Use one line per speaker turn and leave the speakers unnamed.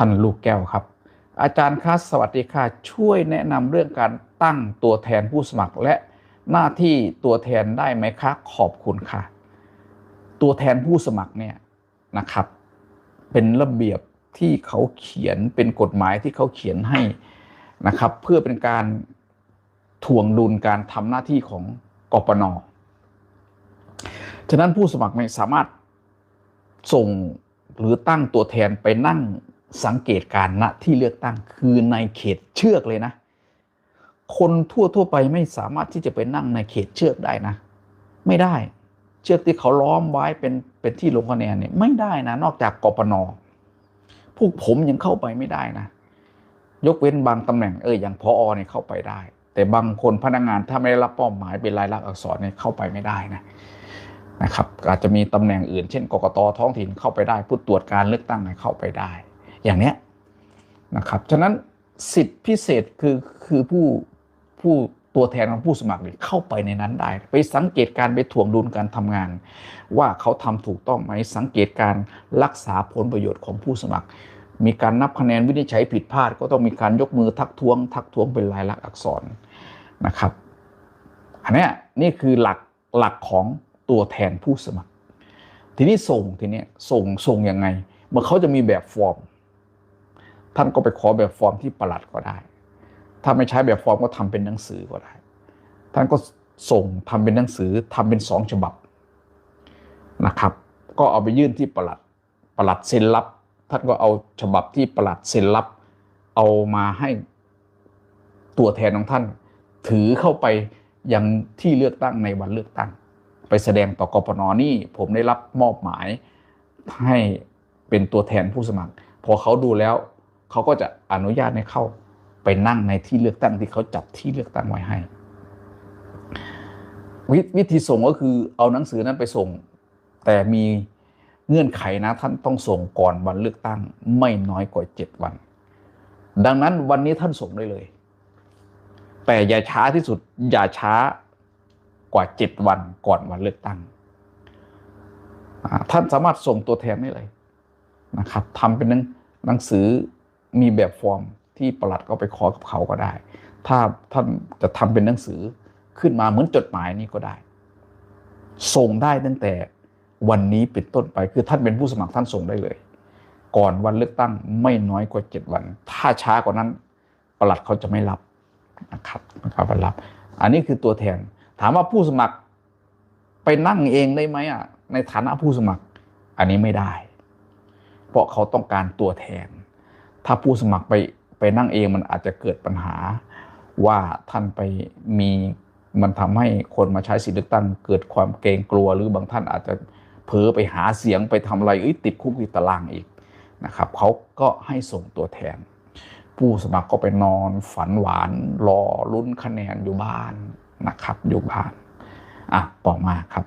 ท่านลูกแก้วครับ อาจารย์คะสวัสดีค่ะ ช่วยแนะนำเรื่องการตั้งตัวแทนผู้สมัครและหน้าที่ตัวแทนได้ไหมคะ ขอบคุณค่ะ ตัวแทนผู้สมัครเนี่ยนะครับ เป็นระเบียบที่เขาเขียนเป็นกฎหมายที่เขาเขียนให้นะครับ เพื่อเป็นการถ่วงดุลการทำหน้าที่ของกปนฉะนั้นผู้สมัครไม่สามารถส่งหรือตั้งตัวแทนไปนั่ง สังเกตการณ์ณที่เลือกตั้งคือในเขตเชือกเลยนะ คนทั่วทั่วไปไม่สามารถที่จะไปนั่งในเขตเชือกได้นะ ไม่ได้ เชือกที่เขาล้อมไว้เป็นเป็นที่ลงคะแนนเนี่ยไม่ได้นะ นอกจากกปนพวกผมยังเข้าไปไม่ได้นะ ยกเว้นบางตำแหน่งเอออย่างพออเนี่ยเข้าไปได้ แต่บางคนพนักงานถ้าไม่ได้รับป้าหมายเป็นลายลักษณ์อักษรเนี่ยเข้าไปไม่ได้นะนะครับอาจจะมีตำแหน่งอื่นเช่นกกตท้องถิ่นเข้าไปได้ ผู้ตรวจการเลือกตั้งเนี่ยเข้าไปได้ อย่างเนี้ยนะครับฉะนั้นสิทธิพิเศษคือคือผู้ผู้ตัวแทนของผู้สมัครเข้าไปในนั้นได้ ไปสังเกตการไปถ่วงดุลการทำงาน ว่าเขาทำถูกต้องไหมสังเกตการรักษาผลประโยชน์ของผู้สมัคร มีการนับคะแนนวินิจฉัยผิดพลาด ก็ต้องมีการยกมือทักท้วง ทักท้วงเป็นลายลักษณ์อักษรนะครับอันนี้นี่คือหลักหลักของตัวแทนผู้สมัคร ทีนี้ส่งทีนี้ส่งส่งยังไงเมื่อเขาจะมีแบบฟอร์ม ท่านก็ไปขอแบบฟอร์มที่ประหลัดก็ได้ ถ้าไม่ใช้แบบฟอร์มก็ทำเป็นหนังสือก็ได้ ท่านก็ส่งทำเป็นหนังสือทำเป็นสองฉบับนะครับ ก็เอาไปยื่นที่ประหลัดประหลัดเซ็นรับ ท่านก็เอาฉบับที่ประหลัดเซ็นรับ เอามาให้ตัวแทนของท่าน ถือเข้าไปยังที่เลือกตั้งในวันเลือกตั้ง ไปแสดงต่อกปนนี่ผมได้รับมอบหมายให้เป็นตัวแทนผู้สมัคร พอเขาดูแล้ว เขาก็จะอนุญาตให้เข้าไปนั่งในที่เลือกตั้งที่เขาจัดที่เลือกตั้งไว้ให้ววิธีส่งก็คือเอาหนังสือนั้นไปส่ง แต่มีเงื่อนไขนะท่านต้องส่งก่อนวันเลือกตั้ง ไม่น้อยกว่าเจ็ดวัน ดังนั้นวันนี้ท่านส่งได้เลย แต่อย่าช้าที่สุดอย่าช้ากว่าเจ็ดวันก่อนวันเลือกตั้ง ท่านสามารถส่งตัวแทนได้เลยนะครับทำเป็นหนังสือ มีแบบฟอร์มที่ประหลัดก็ไปขอกับเขาก็ได้ ถ้าท่านจะทำเป็นหนังสือขึ้นมาเหมือนจดหมายนี้ก็ได้ ส่งได้ตั้งแต่วันนี้เป็นต้นไปคือท่านเป็นผู้สมัครท่านส่งได้เลย ก่อนวันเลือกตั้งไม่น้อยกว่าเจ็ดวัน ถ้าช้ากว่านั้นประหลัดเขาจะไม่รับนะครับนะครับไม่รับ อันนี้คือตัวแทน ถามว่าผู้สมัครไปนั่งเองได้ไหมอะในฐานะผู้สมัคร อันนี้ไม่ได้ เพราะเขาต้องการตัวแทน ถ้าผู้สมัครไปไปนั่งเองมันอาจจะเกิดปัญหาว่าท่านไปมีมันทำให้คนมาใช้สิทธิเลือกตั้งเกิดความเกรงกลัว หรือบางท่านอาจจะเผลอไปหาเสียงไปทำอะไรติดคุกติดตารางอีกนะครับเขาก็ให้ส่งตัวแทน ผู้สมัครก็ไปนอนฝันหวานรอลุ้นคะแนนอยู่บ้านนะครับอยู่บ้านอะต่อมาครับ